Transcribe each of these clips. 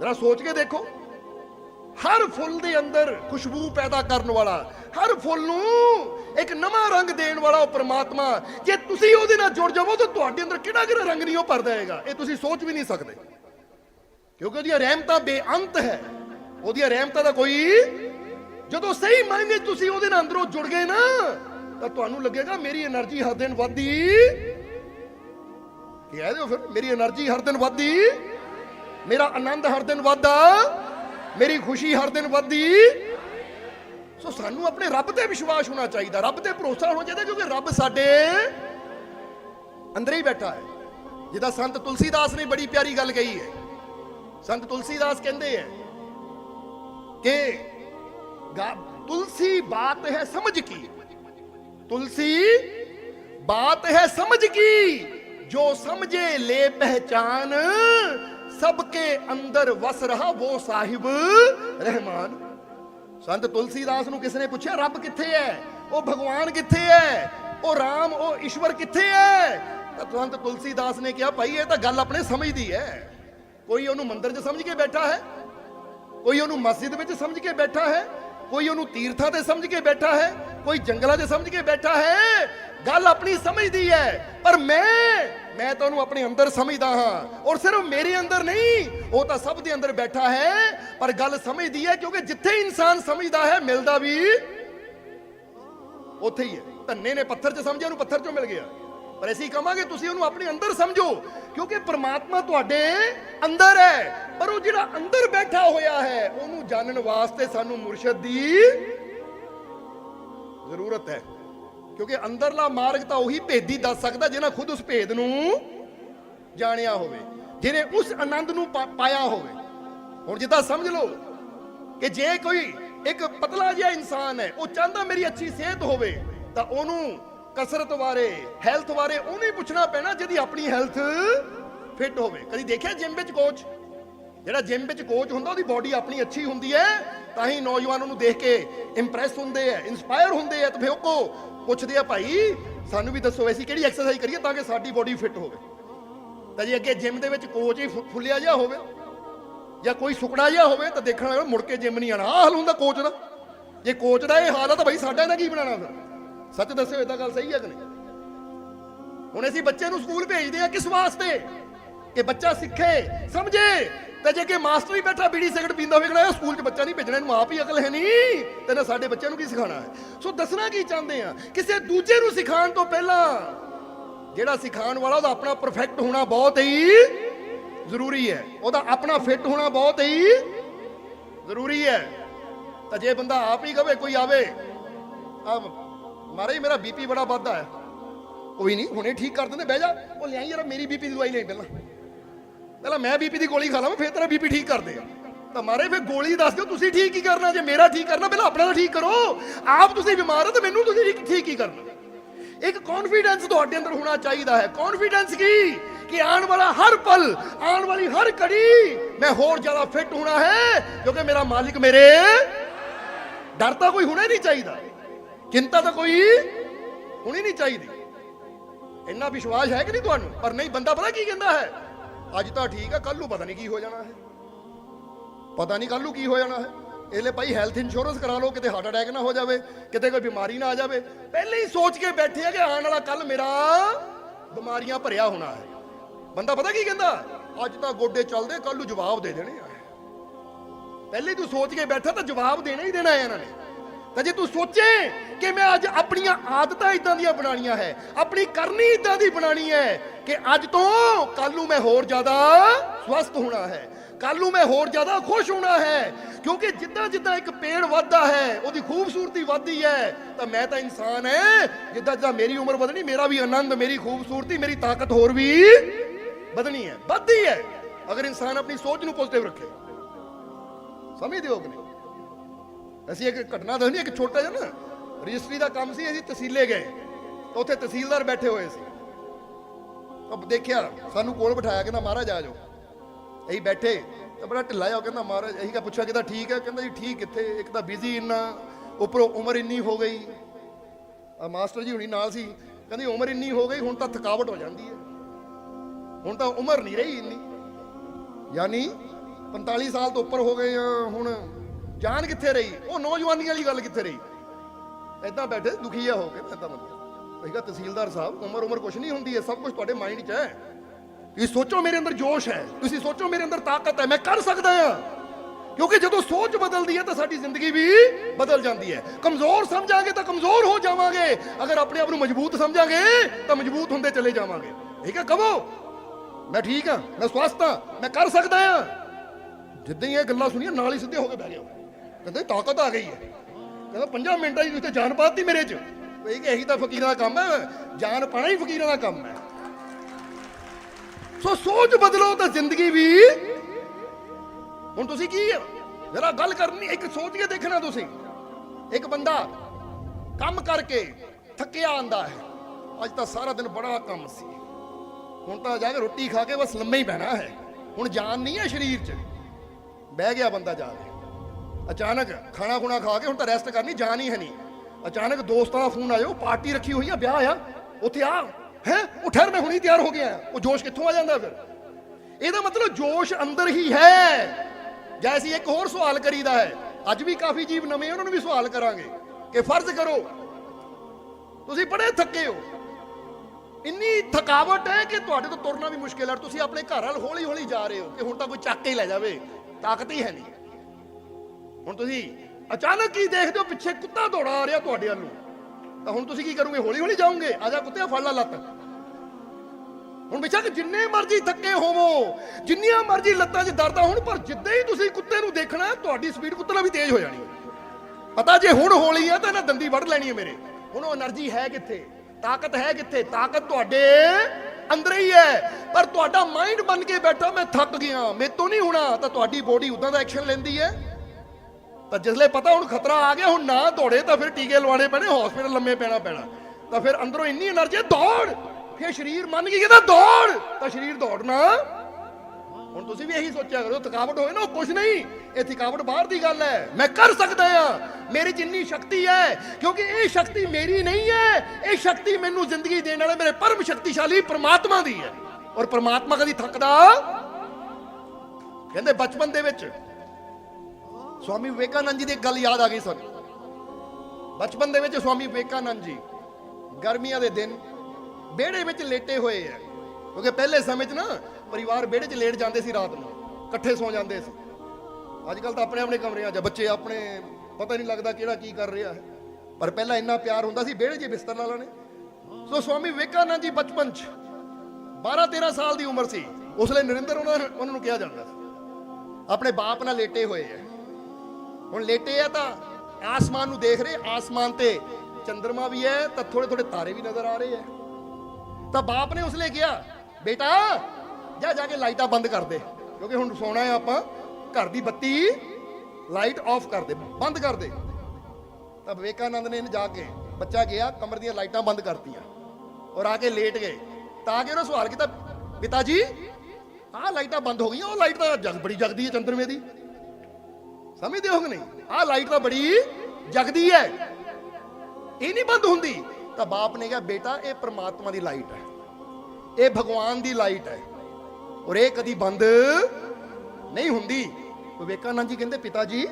ਜਰਾ ਸੋਚ ਕੇ ਦੇਖੋ। ਹਰ ਫੁੱਲ ਦੇ ਅੰਦਰ ਖੁਸ਼ਬੂ ਪੈਦਾ ਕਰਨ ਵਾਲਾ, ਹਰ ਫੁੱਲ ਨੂੰ ਇੱਕ ਨਵਾਂ ਰੰਗ ਦੇਣ ਵਾਲਾ ਉਹ ਪ੍ਰਮਾਤਮਾ। ਜੇ ਤੁਸੀਂ ਉਹਦੇ ਨਾਲ ਜੁੜ ਜਾਵੋ ਤਾਂ ਤੁਹਾਡੇ ਅੰਦਰ ਕਿਹੜਾ ਕਿਹੜਾ ਰੰਗ ਨਹੀਂ ਉਹ ਭਰ ਦੇਗਾ ਇਹ ਤੁਸੀਂ ਸੋਚ ਵੀ ਨਹੀਂ ਸਕਦੇ। ਕਿਉਂਕਿ ਉਹਦੀਆਂ ਰਹਿਮਤਾਂ ਬੇਅੰਤ ਹੈ। ਉਹਦੀਆਂ ਰਹਿਮਤਾਂ ਦਾ ਕੋਈ ਜਦੋਂ ਸਹੀ ਮਾਇਨੇ ਤੁਸੀਂ ਉਹਦੇ ਨਾਲ ਅੰਦਰੋਂ ਜੁੜ ਗਏ ਨਾ, ਤਾਂ ਤੁਹਾਨੂੰ ਲੱਗੇਗਾ ਮੇਰੀ એનર્ਜੀ ਹਰ ਦਿਨ ਵੱਧਦੀ। ਕਹਿ ਦਿਓ ਫਿਰ, ਮੇਰੀ એનર્ਜੀ ਹਰ ਦਿਨ ਵੱਧਦੀ। ਮੇਰਾ ਆਨੰਦ ਹਰ ਦਿਨ ਵਧਦਾ, ਮੇਰੀ ਖੁਸ਼ੀ ਹਰ ਦਿਨ ਵਧਦੀ। ਸੋ ਸਾਨੂੰ ਆਪਣੇ ਰੱਬ ਤੇ ਵਿਸ਼ਵਾਸ ਹੋਣਾ ਚਾਹੀਦਾ, ਰੱਬ ਤੇ ਭਰੋਸਾ ਹੋਣਾ ਚਾਹੀਦਾ ਕਿਉਂਕਿ ਰੱਬ ਸਾਡੇ ਅੰਦਰ ਹੀ ਬੈਠਾ ਹੈ। ਜਿਹਦਾ ਸੰਤ ਤੁਲਸੀਦਾਸ ਨੇ ਬੜੀ ਪਿਆਰੀ ਗੱਲ ਕਹੀ ਹੈ। ਸੰਤ ਤੁਲਸੀਦਾਸ ਕਹਿੰਦੇ ਹੈ ਕਿ ਤੁਲਸੀ ਬਾਤ ਹੈ ਸਮਝ ਕੀ? ਤੁਲਸੀ ਬਾਤ ਹੈ ਸਮਝ ਕੀ? ਜੋ ਸਮਝੇ ਲੈ ਪਹਿਚਾਨ सबके अंदर वस रहा वो साहिब रहमान ਸੰਤ ਤੁਲਸੀਦਾਸ ਨੂੰ ਕਿਸ ਨੇ ਪੁੱਛਿਆ ਰੱਬ ਕਿੱਥੇ ਹੈ ਉਹ ਭਗਵਾਨ ਕਿੱਥੇ ਹੈ ਉਹ ਰਾਮ ਉਹ ਈਸ਼ਵਰ ਕਿੱਥੇ ਹੈ ਤਾਂ ਸੰਤ ਤੁਲਸੀਦਾਸ ਨੇ ਕਿਹਾ ਭਾਈ ਇਹ ਤਾਂ ਗੱਲ ਆਪਣੇ ਸਮਝਦੀ ਹੈ ਕੋਈ ਉਹਨੂੰ ਮੰਦਿਰ 'ਚ ਸਮਝ ਕੇ ਬੈਠਾ ਹੈ ਕੋਈ ਉਹਨੂੰ ਮਸਜਿਦ ਵਿੱਚ ਸਮਝ ਕੇ ਬੈਠਾ ਹੈ ਕੋਈ ਉਹਨੂੰ ਤੀਰਥਾਂ ਤੇ ਸਮਝ ਕੇ ਬੈਠਾ ਹੈ ਕੋਈ ਜੰਗਲਾਂ 'ਚ ਸਮਝ ਕੇ ਬੈਠਾ ਹੈ ਗੱਲ ਆਪਣੀ ਸਮਝਦੀ ਹੈ। ਪਰ ਮੈਂ ਮੈਂ ਤਾਂ ਉਹਨੂੰ ਆਪਣੇ ਅੰਦਰ ਸਮਝਦਾ ਹਾਂ। ਔਰ ਸਿਰਫ ਮੇਰੇ ਅੰਦਰ ਨਹੀਂ, ਉਹ ਤਾਂ ਸਭ ਦੇ ਅੰਦਰ ਬੈਠਾ ਹੈ। ਪਰ ਗੱਲ ਸਮਝਦੀ ਹੈ ਕਿਉਂਕਿ ਜਿੱਥੇ ਇਨਸਾਨ ਸਮਝਦਾ ਹੈ, ਮਿਲਦਾ ਵੀ ਉੱਥੇ ਹੀ ਹੈ। ਧੰਨੇ ਨੇ ਪੱਥਰ 'ਚ ਸਮਝਿਆ, ਉਹਨੂੰ ਪੱਥਰ 'ਚੋਂ ਮਿਲ ਗਿਆ। ਪਰ ਅਸੀਂ ਕਹਾਂਗੇ, ਤੁਸੀਂ ਉਹਨੂੰ ਆਪਣੇ ਅੰਦਰ ਸਮਝੋ, ਕਿਉਂਕਿ ਪ੍ਰਮਾਤਮਾ ਤੁਹਾਡੇ ਅੰਦਰ ਹੈ। ਪਰ ਉਹ ਜਿਹੜਾ ਅੰਦਰ ਬੈਠਾ ਹੋਇਆ ਹੈ, ਉਹਨੂੰ ਜਾਣਨ ਵਾਸਤੇ ਸਾਨੂੰ ਮੁਰਸ਼ਦ ਦੀ ਜ਼ਰੂਰਤ ਹੈ। ਕਿਉਂਕਿ ਅੰਦਰਲਾ ਮਾਰਗ ਤਾਂ ਉਹੀ ਭੇਦੀ ਦੱਸ ਸਕਦਾ ਜਿਹਨਾਂ ਖੁਦ ਉਸ ਭੇਦ ਨੂੰ ਜਾਣਿਆ ਹੋਵੇ, ਜਿਹਨੇ ਉਸ ਆਨੰਦ ਨੂੰ ਪਾਇਆ ਹੋਵੇ। ਹੁਣ ਜਿੱਦਾਂ ਸਮਝ ਲਓ ਕਿ ਜੇ ਕੋਈ ਇੱਕ ਪਤਲਾ ਜਿਹਾ ਇਨਸਾਨ ਹੈ, ਉਹ ਚਾਹੁੰਦਾ ਮੇਰੀ ਅੱਛੀ ਸਿਹਤ ਹੋਵੇ, ਤਾਂ ਉਹਨੂੰ ਕਸਰਤ ਬਾਰੇ, ਹੈਲਥ ਬਾਰੇ ਉਹਨੂੰ ਪੁੱਛਣਾ ਪੈਣਾ ਜਿਹਦੀ ਆਪਣੀ ਹੈਲਥ ਫਿੱਟ ਹੋਵੇ। ਕਦੀ ਦੇਖਿਆ ਜਿਮ ਵਿੱਚ ਕੋਚ ਜਿਹੜਾ ਜਿਮ ਵਿੱਚ ਕੋਚ ਹੁੰਦਾ, ਉਹਦੀ ਬਾਡੀ ਆਪਣੀ ਅੱਛੀ ਹੁੰਦੀ ਹੈ ਤਾਂ ਹੀ ਨੌਜਵਾਨ ਉਹਨੂੰ ਦੇਖ ਕੇ ਇੰਪ੍ਰੈਸ ਹੁੰਦੇ ਆ ਇਨਸਪਾਇਰ ਹੁੰਦੇ ਆ, ਤੇ ਫਿਰ ਉਹ ਪੁੱਛਦੇ ਆ, ਭਾਈ, ਸਾਨੂੰ ਵੀ ਦੱਸੋ, ਅਸੀਂ ਕਿਹੜੀ ਐਕਸਰਸਾਈਜ਼ ਕਰੀਏ ਤਾਂ ਕਿ ਸਾਡੀ ਬਾਡੀ ਫਿੱਟ ਹੋਵੇ? ਤਾਂ ਜੇ ਅੱਗੇ ਜਿਮ ਦੇ ਵਿੱਚ ਕੋਚ ਹੀ ਫੁੱਲਿਆ ਜਿਹਾ ਹੋਵੇ ਜਾਂ ਕੋਈ ਸੁਕੜਾ ਜਿਹਾ ਹੋਵੇ ਤਾਂ ਦੇਖਣ ਵਾਲਾ ਮੁੜ ਕੇ ਜਿਮ ਨਹੀਂ ਆਣਾ ਆਹ ਹਾਲ ਹੁੰਦਾ ਕੋਚ ਦਾ। ਜੇ ਕੋਚ ਦਾ ਇਹ ਹਾਲ ਆ ਤਾਂ ਭਾਈ ਸਾਡਾ ਇਹਦਾ ਕੀ ਬਣਾਣਾ ਫਿਰ? ਸੱਚ ਦੱਸਿਓ ਇਦਾਂ ਗੱਲ ਸਹੀ ਹੈ ਕਿ ਨਹੀਂ? ਹੁਣ ਅਸੀਂ ਬੱਚੇ ਨੂੰ ਸਕੂਲ ਭੇਜਦੇ ਆ ਕਿਸ ਵਾਸਤੇ? ਕਿ ਬੱਚਾ ਸਿੱਖੇ, ਸਮਝੇ ਤੇ ਜੇ ਕਿ ਮਾਸਟਰ ਹੀ ਬੈਠਾ, ਬੀੜੀ ਸਿਗਰਟ ਪੀਂਦਾ ਹੋਵੇ ਕਿਹੜਾ ਸਕੂਲ 'ਚ ਬੱਚਾ ਨਹੀਂ ਭੇਜਣਾ, ਇਹਨੂੰ ਆਪ ਹੀ ਅਕਲ ਹੈ ਨਹੀਂ। ਤੇ ਸਾਡੇ ਬੱਚਿਆਂ ਨੂੰ ਕੀ ਸਿਖਾਉਣਾ ਹੈ? ਸੋ ਦੱਸਣਾ ਕੀ ਚਾਹੁੰਦੇ ਆ? ਕਿਸੇ ਦੂਜੇ ਨੂੰ ਸਿਖਾਉਣ ਤੋਂ ਪਹਿਲਾਂ ਜਿਹੜਾ ਸਿਖਾਉਣ ਵਾਲਾ, ਉਹਦਾ ਆਪਣਾ ਪਰਫੈਕਟ ਹੋਣਾ ਬਹੁਤ ਹੀ ਜ਼ਰੂਰੀ ਹੈ। ਉਹਦਾ ਆਪਣਾ ਫਿੱਟ ਹੋਣਾ ਬਹੁਤ ਹੀ ਜ਼ਰੂਰੀ ਹੈ। ਤਾਂ ਜੇ ਬੰਦਾ ਆਪ ਹੀ ਕਵੇ ਕੋਈ ਆਵੇ। ਆ ਮਾਰੇ ਮੇਰਾ ਬੀਪੀ ਬੜਾ ਵੱਧਦਾ ਹੈ। ਕੋਈ ਨਹੀਂ, ਹੁਣੇ ਠੀਕ ਕਰ ਦਿੰਦੇ, ਬਹਿ ਜਾ। ਉਹ ਲਿਆਈ, ਯਾਰ, ਮੇਰੀ ਬੀਪੀ ਦੀ ਦਵਾਈ ਲੈ ਪਹਿਲਾਂ। ਪਹਿਲਾਂ ਮੈਂ ਬੀਪੀ ਦੀ ਗੋਲੀ ਖਾ ਲਵਾਂ ਫਿਰ ਤੇਰਾ ਬੀਪੀ ਠੀਕ ਕਰਦੇ ਆ। ਤਾਂ ਮਾਰੇ, ਫਿਰ ਗੋਲੀ ਦੱਸ ਦਿਓ, ਤੁਸੀਂ ਠੀਕ ਕੀ ਕਰਨਾ? ਜੇ ਮੇਰਾ ਠੀਕ ਕਰਨਾ, ਪਹਿਲਾਂ ਆਪਣਾ ਤਾਂ ਠੀਕ ਕਰੋ। ਆਪ ਤੁਸੀਂ ਬਿਮਾਰ ਹੋ ਤਾਂ ਮੈਨੂੰ ਤੁਸੀਂ ਠੀਕ ਕੀ ਕਰਨਾ? ਇੱਕ ਕੌਨਫੀਡੈਂਸ ਤੁਹਾਡੇ ਅੰਦਰ ਹੋਣਾ ਚਾਹੀਦਾ ਹੈ। ਕੌਨਫੀਡੈਂਸ ਕੀ? ਕਿ ਆਉਣ ਵਾਲਾ ਹਰ ਪਲ, ਆਉਣ ਵਾਲੀ ਹਰ ਘੜੀ ਮੈਂ ਹੋਰ ਜ਼ਿਆਦਾ ਫਿੱਟ ਹੋਣਾ ਹੈ, ਕਿਉਂਕਿ ਮੇਰਾ ਮਾਲਿਕ ਮੇਰੇ ਡਰ ਤਾਂ ਕੋਈ ਹੋਣਾ ਹੀ ਨਹੀਂ ਚਾਹੀਦਾ। ਚਿੰਤਾ ਤਾਂ ਕੋਈ ਹੋਣੀ ਨਹੀਂ ਚਾਹੀਦੀ। ਇੰਨਾ ਵਿਸ਼ਵਾਸ ਹੈ ਕਿ ਨਹੀਂ ਤੁਹਾਨੂੰ? ਪਰ ਨਹੀਂ, ਬੰਦਾ ਪਤਾ ਕੀ ਕਹਿੰਦਾ ਹੈ? ਅੱਜ ਤਾਂ ਠੀਕ ਆ ਕੱਲ ਨੂੰ ਪਤਾ ਨਹੀਂ ਕੀ ਹੋ ਜਾਣਾ ਹੈ ਪਤਾ ਨਹੀਂ ਕੱਲ ਨੂੰ ਕੀ ਹੋ ਜਾਣਾ ਹੈ ਇਹ। ਲਈ ਭਾਈ ਹੈਲਥ ਇੰਸ਼ੋਰੈਂਸ ਕਰਾ ਲਓ, ਕਿਤੇ ਹਾਰਟ ਅਟੈਕ ਨਾ ਹੋ ਜਾਵੇ, ਕਿਤੇ ਕੋਈ ਬਿਮਾਰੀ ਨਾ ਆ ਜਾਵੇ। ਪਹਿਲੇ ਹੀ ਸੋਚ ਕੇ ਬੈਠੇ ਆ ਕਿ ਆਉਣ ਵਾਲਾ ਕੱਲ ਮੇਰਾ ਬਿਮਾਰੀਆਂ ਭਰਿਆ ਹੋਣਾ ਹੈ। ਬੰਦਾ ਪਤਾ ਕੀ ਕਹਿੰਦਾ? ਅੱਜ ਤਾਂ ਗੋਡੇ ਚੱਲਦੇ ਕੱਲ ਨੂੰ ਜਵਾਬ ਦੇ ਦੇਣੇ ਆ। ਪਹਿਲੇ ਤੂੰ ਸੋਚ ਕੇ ਬੈਠਾ ਤਾਂ ਜਵਾਬ ਦੇਣਾ ਹੀ ਦੇਣਾ ਹੈ ਇਹਨਾਂ ਨੇ। ਤਾਂ ਜੇ ਤੂੰ ਸੋਚੇ ਕਿ ਮੈਂ ਅੱਜ ਆਪਣੀਆਂ ਆਦਤਾਂ ਇਦਾਂ ਦੀਆਂ ਬਣਾਉਣੀਆਂ ਹੈ, ਆਪਣੀ ਕਰਨੀ ਇਦਾਂ ਦੀ ਬਣਾਣੀ ਹੈ ਕਿ ਅੱਜ ਤੋਂ ਕੱਲ ਨੂੰ ਮੈਂ ਹੋਰ ਜ਼ਿਆਦਾ ਸਵਸਥ ਹੋਣਾ ਹੈ। ਕੱਲ ਨੂੰ ਮੈਂ ਹੋਰ ਜ਼ਿਆਦਾ ਖੁਸ਼ ਹੋਣਾ ਹੈ। ਕਿਉਂਕਿ ਜਿੱਦਾਂ ਜਿੱਦਾਂ ਇੱਕ ਪੇੜ ਵੱਧਦਾ ਹੈ, ਉਹਦੀ ਖੂਬਸੂਰਤੀ ਵੱਧਦੀ ਹੈ, ਤਾਂ ਮੈਂ ਤਾਂ ਇਨਸਾਨ ਹੈ ਜਿੱਦਾਂ ਜਿੱਦਾਂ ਮੇਰੀ ਉਮਰ ਵਧਣੀ, ਮੇਰਾ ਵੀ ਆਨੰਦ, ਮੇਰੀ ਖੂਬਸੂਰਤੀ, ਮੇਰੀ ਤਾਕਤ ਹੋਰ ਵੀ ਵਧਣੀ ਹੈ। ਵੱਧਦੀ ਹੈ। ਅਗਰ ਇਨਸਾਨ ਆਪਣੀ ਸੋਚ ਨੂੰ ਪੋਜ਼ਿਟਿਵ ਰੱਖੇ, ਸਮਝਦੇ ਹੋ ਕਿ ਨਹੀਂ? ਅਸੀਂ ਇੱਕ ਘਟਨਾ ਦੱਸਣੀ, ਇੱਕ ਛੋਟਾ ਜਿਹਾ ਨਾ, ਰਜਿਸਟਰੀ ਦਾ ਕੰਮ ਸੀ, ਅਸੀਂ ਤਹਿਸੀਲੇ ਗਏ। ਤਾਂ ਉੱਥੇ ਤਹਿਸੀਲਦਾਰ ਬੈਠੇ ਹੋਏ ਸੀ। ਦੇਖਿਆ, ਸਾਨੂੰ ਕੋਲ ਬਿਠਾਇਆ ਕਹਿੰਦਾ, ਮਹਾਰਾਜ ਆ ਜਾਓ। ਅਸੀਂ ਬੈਠੇ, ਤਾਂ ਬੜਾ ਢਿੱਲਾ ਆ ਉਹ ਕਹਿੰਦਾ, ਮਹਾਰਾਜ, ਅਸੀਂ ਕਾ ਪੁੱਛਿਆ, ਕਿਦਾ ਠੀਕ ਹੈ? ਕਹਿੰਦਾ, ਜੀ ਠੀਕ ਕਿੱਥੇ ਇੱਕ ਤਾਂ ਬਿਜ਼ੀ ਇੰਨਾ, ਉੱਪਰੋਂ ਉਮਰ ਇੰਨੀ ਹੋ ਗਈ। ਆ ਮਾਸਟਰ ਜੀ ਹੁਣੀ ਨਾਲ ਸੀ, ਕਹਿੰਦੀ, ਉਮਰ ਇੰਨੀ ਹੋ ਗਈ, ਹੁਣ ਤਾਂ ਥਕਾਵਟ ਹੋ ਜਾਂਦੀ ਹੈ। ਹੁਣ ਤਾਂ ਉਮਰ ਨਹੀਂ ਰਹੀ ਇੰਨੀ। ਯਾਨੀ 45 ਸਾਲ ਤੋਂ ਉੱਪਰ ਹੋ ਗਏ ਆ, ਹੁਣ ਜਾਨ ਕਿੱਥੇ ਰਹੀ? ਉਹ ਨੌਜਵਾਨੀ ਵਾਲੀ ਗੱਲ ਕਿੱਥੇ ਰਹੀ? ਐਦਾਂ ਬੈਠੇ, ਦੁਖੀ ਆ ਹੋ ਕੇ ਐਦਾਂ ਬੰਦੇ। ਅਸੀਂ ਤਹਿਸੀਲਦਾਰ ਸਾਹਿਬ, ਉਮਰ ਉਮਰ ਕੁਛ ਨਹੀਂ ਹੁੰਦੀ ਹੈ, ਸਭ ਕੁਝ ਤੁਹਾਡੇ ਮਾਈਂਡ 'ਚ ਹੈ। ਤੁਸੀਂ ਸੋਚੋ ਮੇਰੇ ਅੰਦਰ ਜੋਸ਼ ਹੈ, ਤੁਸੀਂ ਸੋਚੋ ਮੇਰੇ ਅੰਦਰ ਤਾਕਤ ਹੈ, ਮੈਂ ਕਰ ਸਕਦਾ ਹਾਂ। ਕਿਉਂਕਿ ਜਦੋਂ ਸੋਚ ਬਦਲਦੀ ਹੈ ਤਾਂ ਸਾਡੀ ਜ਼ਿੰਦਗੀ ਵੀ ਬਦਲ ਜਾਂਦੀ ਹੈ। ਕਮਜ਼ੋਰ ਸਮਝਾਂਗੇ ਤਾਂ ਕਮਜ਼ੋਰ ਹੋ ਜਾਵਾਂਗੇ। ਅਗਰ ਆਪਣੇ ਆਪ ਨੂੰ ਮਜ਼ਬੂਤ ਸਮਝਾਂਗੇ, ਤਾਂ ਮਜ਼ਬੂਤ ਹੁੰਦੇ ਚਲੇ ਜਾਵਾਂਗੇ। ਠੀਕ ਹੈ, ਕਹੋ। ਮੈਂ ਠੀਕ ਹਾਂ, ਮੈਂ ਸਵਸਥ ਹਾਂ, ਮੈਂ ਕਰ ਸਕਦਾ ਹਾਂ। ਜਿੱਦਾਂ ਹੀ ਇਹ ਗੱਲਾਂ ਸੁਣੀਆਂ, ਨਾਲ ਹੀ ਸਿੱਧੇ ਹੋ ਕੇ ਬਹਿ ਗਏ ਉਹ। ਕਹਿੰਦੇ ਤਾਕਤ ਆ ਗਈ ਹੈ। ਕਹਿੰਦਾ 5 ਮਿੰਟਾਂ ਦੀ ਤੁਸੀਂ ਤੇ ਜਾਨ ਪਾਤੀ ਮੇਰੇ 'ਚ। ਇਹ ਇਹੀ ਤਾਂ ਫਕੀਰਾਂ ਦਾ ਕੰਮ ਹੈ, ਜਾਨ ਪਾਣਾ ਹੀ ਫਕੀਰਾਂ ਦਾ ਕੰਮ ਹੈ। ਸੋ ਸੋਚ ਬਦਲੋ ਤਾਂ ਜ਼ਿੰਦਗੀ ਵੀ। ਹੁਣ ਤੁਸੀਂ ਕੀ ਜਰਾ ਗੱਲ ਕਰਨੀ, ਇੱਕ ਸੋਚ ਕੇ ਦੇਖਣਾ ਤੁਸੀਂ। ਇੱਕ ਬੰਦਾ ਕੰਮ ਕਰਕੇ ਥੱਕਿਆ ਆਂਦਾ ਹੈ, ਅੱਜ ਤਾਂ ਸਾਰਾ ਦਿਨ ਬੜਾ ਕੰਮ ਸੀ। ਹੁਣ ਤਾਂ ਜਾ ਕੇ ਰੋਟੀ ਖਾ ਕੇ ਬਸ ਲੰਮੇ ਹੀ ਬਹਿਣਾ ਹੈ। ਹੁਣ ਜਾਨ ਨਹੀਂ ਹੈ ਸਰੀਰ 'ਚ। ਬਹਿ ਗਿਆ ਬੰਦਾ ਜਾ ਕੇ। ਅਚਾਨਕ ਖਾਣਾ ਖੁਣਾ ਖਾ ਕੇ ਹੁਣ ਤਾਂ ਰੈਸਟ ਕਰਨੀ, ਜਾਨ ਹੀ ਹੈ ਨਹੀਂ। ਅਚਾਨਕ ਦੋਸਤਾਂ ਦਾ ਫੋਨ ਆਇਆ, ਉਹ ਪਾਰਟੀ ਰੱਖੀ ਹੋਈ ਆ, ਵਿਆਹ ਆ। ਉੱਥੇ ਆ, ਹੈ? ਉਹ ਠਹਿਰ, ਮੈਂ ਹੁਣੀ ਤਿਆਰ ਹੋ ਗਿਆ ਉਹ ਜੋਸ਼ ਕਿੱਥੋਂ ਆ ਜਾਂਦਾ ਫਿਰ? ਇਹਦਾ ਮਤਲਬ ਜੋਸ਼ ਅੰਦਰ ਹੀ ਹੈ। ਜੈਸੀ ਇੱਕ ਹੋਰ ਸਵਾਲ ਕਰੀਦਾ ਹੈ। ਅੱਜ ਵੀ ਕਾਫੀ ਜੀਵ ਨਵੇਂ ਉਹਨਾਂ ਨੂੰ ਵੀ ਸਵਾਲ ਕਰਾਂਗੇ ਕਿ ਫਰਜ਼ ਕਰੋ, ਤੁਸੀਂ ਬੜੇ ਥੱਕੇ ਹੋ। ਇੰਨੀ ਥਕਾਵਟ ਹੈ ਕਿ ਤੁਹਾਡੇ ਤੋਂ ਤੁਰਨਾ ਵੀ ਮੁਸ਼ਕਿਲ ਹੈ ਤੁਸੀਂ ਆਪਣੇ ਘਰ ਵੱਲ ਹੌਲੀ ਹੌਲੀ ਜਾ ਰਹੇ ਹੋ ਕਿ ਹੁਣ ਤਾਂ ਕੋਈ ਚੱਕ ਕੇ ਲੈ ਜਾਵੇ। ਤਾਕਤ ਹੀ ਹੈ ਨਹੀਂ। ਹੁਣ ਤੁਸੀਂ ਅਚਾਨਕ ਹੀ ਦੇਖਦੇ ਹੋ ਪਿੱਛੇ ਕੁੱਤਾ ਦੌੜਾ ਆ ਰਿਹਾ ਤੁਹਾਡੇ ਵੱਲ ਨੂੰ। ਤਾਂ ਹੁਣ ਤੁਸੀਂ ਕੀ ਕਰੋਗੇ? ਹੌਲੀ ਹੌਲੀ ਜਾਓਗੇ? ਆ ਜਾ ਕੁੱਤਿਆ ਫੜ ਲੈ ਲੱਤ। ਹੁਣ ਬੇਸ਼ੱਕ ਜਿੰਨੇ ਮਰਜ਼ੀ ਥੱਕੇ ਹੋਵੋ, ਜਿੰਨੀਆਂ ਮਰਜ਼ੀ ਲੱਤਾਂ 'ਚ ਦਰਦਾਂ ਹੋਣ, ਪਰ ਜਿੱਦਾਂ ਹੀ ਤੁਸੀਂ ਕੁੱਤੇ ਨੂੰ ਦੇਖਣਾ, ਤੁਹਾਡੀ ਸਪੀਡ ਕੁੱਤੇ ਨਾਲ ਵੀ ਤੇਜ਼ ਹੋ ਜਾਣੀ ਪਤਾ ਜੇ ਹੁਣ ਹੌਲੀ ਆ ਤਾਂ ਨਾ ਦੰਦੀ ਵੱਢ ਲੈਣੀ ਹੈ ਮੇਰੇ। ਹੁਣ ਉਹ એનર્ਜੀ ਹੈ ਕਿੱਥੇ? ਤਾਕਤ ਹੈ ਕਿੱਥੇ? ਤਾਕਤ ਤੁਹਾਡੇ ਅੰਦਰ ਹੀ ਹੈ। ਪਰ ਤੁਹਾਡਾ ਮਾਈਂਡ ਬਣ ਕੇ ਬੈਠਾ, ਮੈਂ ਥੱਕ ਗਿਆ। ਮੇਤੋਂ ਤੋਂ ਨਹੀਂ ਹੋਣਾ, ਤਾਂ ਤੁਹਾਡੀ ਬੋਡੀ ਉਦਾਂ ਦਾ ਐਕਸ਼ਨ ਲੈਂਦੀ ਹੈ। ਤਾਂ ਜਿਸਲੇ ਪਤਾ ਹੁਣ ਖਤਰਾ ਆ ਗਿਆ, ਹੁਣ ਨਾ ਦੌੜੇ ਤਾਂ ਫਿਰ ਟੀਕੇ ਲਵਾਣੇ ਪੈਣੇ ਹਸਪੀਟਲ ਲੰਮੇ ਪੈਣਾ ਪੈਣਾ। ਤਾਂ ਫਿਰ ਅੰਦਰੋਂ ਇੰਨੀ એનર્ਜੀ ਦੌੜ! ਫਿਰ ਸਰੀਰ ਮੰਨ ਗਿਆ ਕਹਿੰਦਾ ਦੌੜ! ਤਾਂ ਸਰੀਰ ਦੌੜਨਾ। ਹੁਣ ਤੁਸੀਂ ਵੀ ਇਹੀ ਸੋਚਿਆ ਕਰੋ, ਥਕਾਵਟ ਹੋਵੇ ਨਾ ਕੁਝ ਨਹੀਂ। ਇਹ ਥਕਾਵਟ ਬਾਹਰ ਦੀ ਗੱਲ ਹੈ। ਮੈਂ ਕਰ ਸਕਦਾ ਆ ਮੇਰੀ ਜਿੰਨੀ ਸ਼ਕਤੀ ਹੈ, ਕਿਉਂਕਿ ਇਹ ਸ਼ਕਤੀ ਮੇਰੀ ਨਹੀਂ ਹੈ। ਇਹ ਸ਼ਕਤੀ ਮੈਨੂੰ ਜ਼ਿੰਦਗੀ ਦੇਣ ਵਾਲੇ ਮੇਰੇ ਪਰਮ ਸ਼ਕਤੀਸ਼ਾਲੀ ਪ੍ਰਮਾਤਮਾ ਦੀ ਹੈ। ਔਰ ਪ੍ਰਮਾਤਮਾ ਕਦੀ ਥੱਕਦਾ? ਕਹਿੰਦੇ ਬਚਪਨ ਦੇ ਵਿੱਚ ਸਵਾਮੀ ਵਿਵੇਕਾਨੰਦ ਜੀ ਦੀ ਇੱਕ ਗੱਲ ਯਾਦ ਆ ਗਈ ਸਾਨੂੰ। ਬਚਪਨ ਦੇ ਵਿੱਚ ਸਵਾਮੀ ਵਿਵੇਕਾਨੰਦ ਜੀ ਗਰਮੀਆਂ ਦੇ ਦਿਨ ਵਿਹੜੇ ਵਿੱਚ ਲੇਟੇ ਹੋਏ ਆ। ਕਿਉਂਕਿ ਪਹਿਲੇ ਸਮੇਂ 'ਚ ਨਾ ਪਰਿਵਾਰ ਵਿਹੜੇ 'ਚ ਲੇਟ ਜਾਂਦੇ ਸੀ ਰਾਤ ਨੂੰ, ਇਕੱਠੇ ਸੌ ਜਾਂਦੇ ਸੀ। ਅੱਜ ਕੱਲ ਤਾਂ ਆਪਣੇ ਆਪਣੇ ਕਮਰਿਆਂ 'ਚ ਬੱਚੇ ਆਪਣੇ, ਪਤਾ ਨਹੀਂ ਲੱਗਦਾ ਕਿਹੜਾ ਕੀ ਕਰ ਰਿਹਾ ਹੈ। ਪਰ ਪਹਿਲਾਂ ਇੰਨਾ ਪਿਆਰ ਹੁੰਦਾ ਸੀ, ਵਿਹੜੇ 'ਚ ਬਿਸਤਰ ਨਾਲ ਨੇ। ਸੋ ਸਵਾਮੀ ਵਿਵੇਕਾਨੰਦ ਜੀ ਬਚਪਨ 'ਚ 12 13 ਸਾਲ ਦੀ ਉਮਰ ਸੀ। ਉਸ ਲਈ ਨਰਿੰਦਰ ਉਹਨਾਂ ਉਹਨਾਂ ਨੂੰ ਕਿਹਾ ਜਾਂਦਾ ਸੀ। ਆਪਣੇ ਬਾਪ ਨਾਲ ਲੇਟੇ ਹੋਏ ਆ। ਹੁਣ ਲੇਟੇ ਆ ਤਾਂ ਆਸਮਾਨ ਨੂੰ ਦੇਖ ਰਹੇ, ਆਸਮਾਨ ਤੇ ਚੰ드ਰਮਾ ਵੀ ਹੈ, ਤਾਂ ਥੋੜੇ ਥੋੜੇ ਤਾਰੇ ਵੀ ਨਜ਼ਰ ਆ ਰਹੇ ਹੈ। ਤਾਂ ਬਾਪ ਨੇ ਉਸ ਲਈ ਕਿਹਾ, ਬੇਟਾ, ਜਾ ਜਾ ਕੇ ਲਾਈਟਾਂ ਬੰਦ ਕਰ ਦੇ। ਕਿਉਂਕਿ ਹੁਣ ਸੋਣਾ ਹੈ ਆਪਾਂ, ਘਰ ਦੀ ਬੱਤੀ ਲਾਈਟ ਆਫ ਕਰ ਦੇ, ਬੰਦ ਕਰ ਦੇ। ਤਾਂ ਵਿਵੇਕਾਨੰਦ ਨੇ ਜਾ ਕੇ, ਬੱਚਾ ਗਿਆ, ਕਮਰ ਦੀਆਂ ਲਾਈਟਾਂ ਬੰਦ ਕਰਤੀਆਂ ਔਰ ਆ ਕੇ ਲੇਟ ਗਏ। ਤਾਂ ਕਿ ਉਹਨੇ ਸਵਾਲ ਕੀਤਾ, ਪਿਤਾ ਜੀ, ਆਹ ਲਾਈਟਾਂ ਬੰਦ ਹੋ ਗਈਆਂ, ਉਹ ਲਾਈਟ ਤਾਂ ਜਗ ਬੜੀ ਜਗਦੀ ਹੈ ਚੰਦਰਮੇ ਦੀ। ਸਮਝਦੇ ਹੋ ਕਿ ਨਹੀਂ? ਆਹ ਲਾਈਟ ਤਾਂ ਬੜੀ ਜਗਦੀ ਹੈ। ਇਹ ਨਹੀਂ ਬੰਦ ਹੁੰਦੀ। ਤਾਂ ਬਾਪ ਨੇ ਕਿਹਾ, ਬੇਟਾ, ਇਹ ਪ੍ਰਮਾਤਮਾ ਦੀ ਲਾਈਟ ਹੈ। ਇਹ ਭਗਵਾਨ ਦੀ ਲਾਈਟ ਹੈ। ਔਰ ਇਹ ਕਦੀ ਬੰਦ ਨਹੀਂ ਹੁੰਦੀ। ਵਿਵੇਕਾਨੰਦ ਜੀ ਕਹਿੰਦੇ ਪਿਤਾ ਜੀ